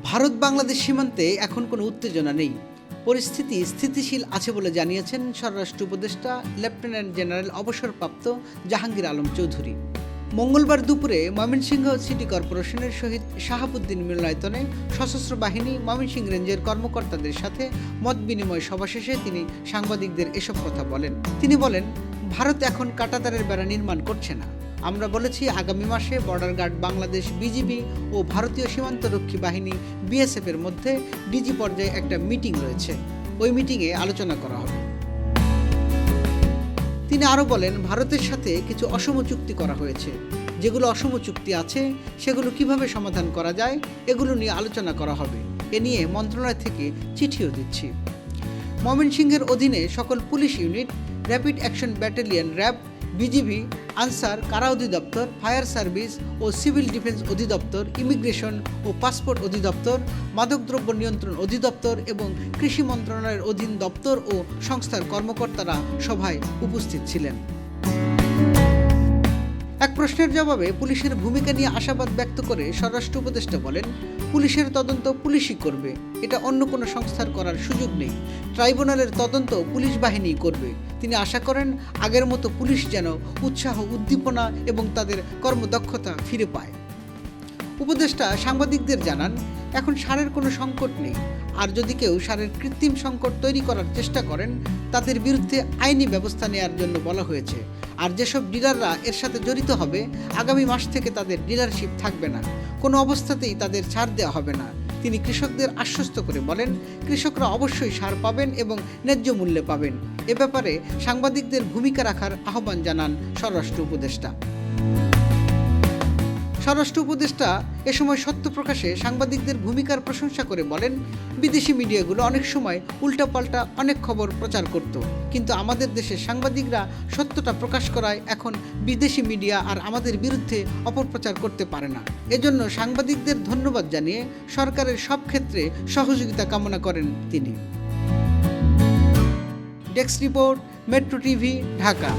ভারত বাংলাদেশ সীমান্তে এখন কোনো উত্তেজনা নেই। পরিস্থিতি স্থিতিশীল আছে বলে জানিয়েছেন স্বরাষ্ট্র উপদেষ্টা, লেফটেন্যান্ট জেনারেল অবসরপ্রাপ্ত জাহাঙ্গীর আলম চৌধুরী। মঙ্গলবার দুপুরে ময়মনসিংহ সিটি কর্পোরেশনের শহীদ শাহাবুদ্দিন মিলনায়তনে সশস্ত্র বাহিনী, ময়মনসিংহ রেঞ্জের কর্মকর্তাদের সাথে মত বিনিময় সভা শেষে তিনি সাংবাদিকদের এসব কথা বলেন। তিনি বলেন, ভারত এখন কাটাতারের বেড়া নির্মাণ করছে না। আমরা বলেছি, আগামী মাসে বর্ডার গার্ড বাংলাদেশ বিজিবি ও ভারতীয় সীমান্তরক্ষী বাহিনী বিএসএফ এর মধ্যে ডিজি পর্যায়ে একটা মিটিং রয়েছে। ওই মিটিংয়ে আলোচনা করা হবে। তিনি আরও বলেন, ভারতের সাথে কিছু অসম চুক্তি করা হয়েছে। যেগুলো অসম চুক্তি আছে, সেগুলো কীভাবে সমাধান করা যায়, এগুলো নিয়ে আলোচনা করা হবে। এ নিয়ে মন্ত্রণালয় থেকে চিঠিও দিচ্ছি। ময়মনসিংহের অধীনে সকল police unit rapid action battalion RAB BGB, Ansar, কারা অধিদপ্তর, ফায়ার সার্ভিস ও সিভিল ডিফেন্স অধিদপ্তর, ইমিগ্রেশন ও পাসপোর্ট অধিদপ্তর, মাদকদ্রব্য নিয়ন্ত্রণ অধিদপ্তর এবং কৃষি মন্ত্রণালয়ের অধীন দপ্তর ও সংস্থার কর্মকর্তারা সভায় উপস্থিত ছিলেন। এক প্রশ্নের জবাবে পুলিশের ভূমিকা নিয়ে আশাবাদ ব্যক্ত করে স্বরাষ্ট্র উপদেষ্টা বলেন, পুলিশের তদন্ত পুলিশই করবে। এটা অন্য কোনো সংস্থার করার সুযোগ নেই। ট্রাইব্যুনালের তদন্ত পুলিশ বাহিনী করবে। তিনি আশা করেন আগের মতো পুলিশ যেন উৎসাহ, উদ্দীপনা এবং তাদের কর্মদক্ষতা ফিরে পায়। উপদেষ্টা সাংবাদিকদের জানান, এখন সারের কোনো সংকট নেই। আর যদি কেউ সারের কৃত্রিম সংকট তৈরি করার চেষ্টা করেন, তাদের বিরুদ্ধে আইনি ব্যবস্থা নেওয়ার জন্য বলা হয়েছে। আর যেসব ডিলাররা এর সাথে জড়িত হবে, আগামী মাস থেকে তাদের ডিলারশিপ থাকবে না। কোনো অবস্থাতেই তাদের ছাড় দেওয়া হবে না। তিনি কৃষকদের আশ্বস্ত করে বলেন, কৃষকরা অবশ্যই সার পাবেন এবং ন্যায্য মূল্যে পাবেন। এ ব্যাপারে সাংবাদিকদের ভূমিকা রাখার আহ্বান জানান স্বরাষ্ট্র উপদেষ্টা। স্বরাষ্ট্র উপদেষ্টা এ সময় সত্য প্রকাশে সাংবাদিকদের ভূমিকার প্রশংসা করে বলেন, বিদেশি মিডিয়াগুলো অনেক সময় উল্টাপাল্টা অনেক খবর প্রচার করত। কিন্তু আমাদের দেশের সাংবাদিকরা সত্যটা প্রকাশ করায় এখন বিদেশি মিডিয়া আর আমাদের বিরুদ্ধে অপপ্রচার করতে পারে না। এজন্য সাংবাদিকদের ধন্যবাদ জানিয়ে সরকারের সব ক্ষেত্রে সহযোগিতা কামনা করেন তিনি। Desk report, Metro TV, Dhaka.